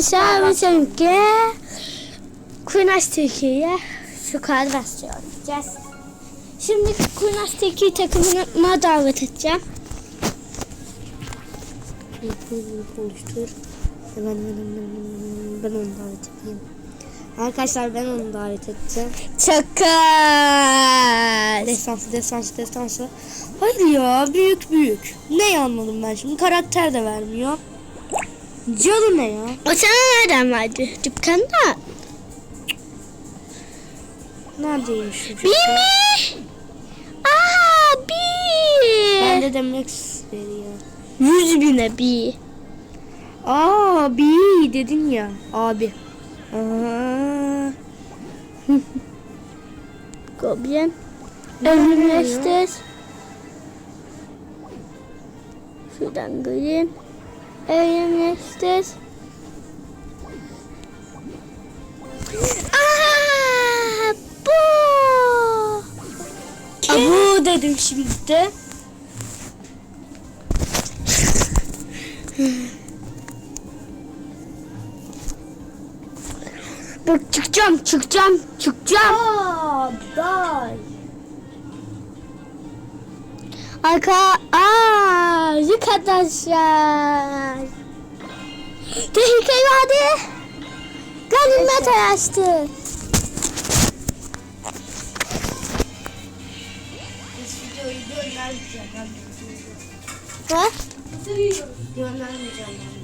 Arkadaşlar çünkü Kurnaz Türkiye'ye şu kadar oynayacağız. Şimdi Kurnaz Türkiye takımına davet edeceğim. oluştur. Ben, ben, ben, ben onu davet edeyim. Arkadaşlar ben onu davet edeceğim. Çakal. Destansı, destansı, destansı. Hayır ya büyük büyük. Ne anladım ben şimdi? Karakter de vermiyor. Cadı ne ya? O sana nereden verdi? Dükkanda. Neredeymiş şu Bir mi? Aa bir. Ben de demek veriyor. Yüz bine bir. Abi dedin ya. Abi. Aa. Goblin. Ölümleştir. Şuradan green. Ölümleştir. Aa, bu. Abu dedim şimdi de. Bak çıkacağım, çıkacağım, çıkacağım. Aa, day. Arka, aa, arkadaşlar. Tehlikeyi hadi. Videoyu göndermeyeceğim. Ha? Göndermeyeceğim.